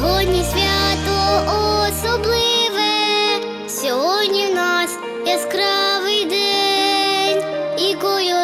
Сьогодні свято особливе, сьогодні в нас яскравий день і кою.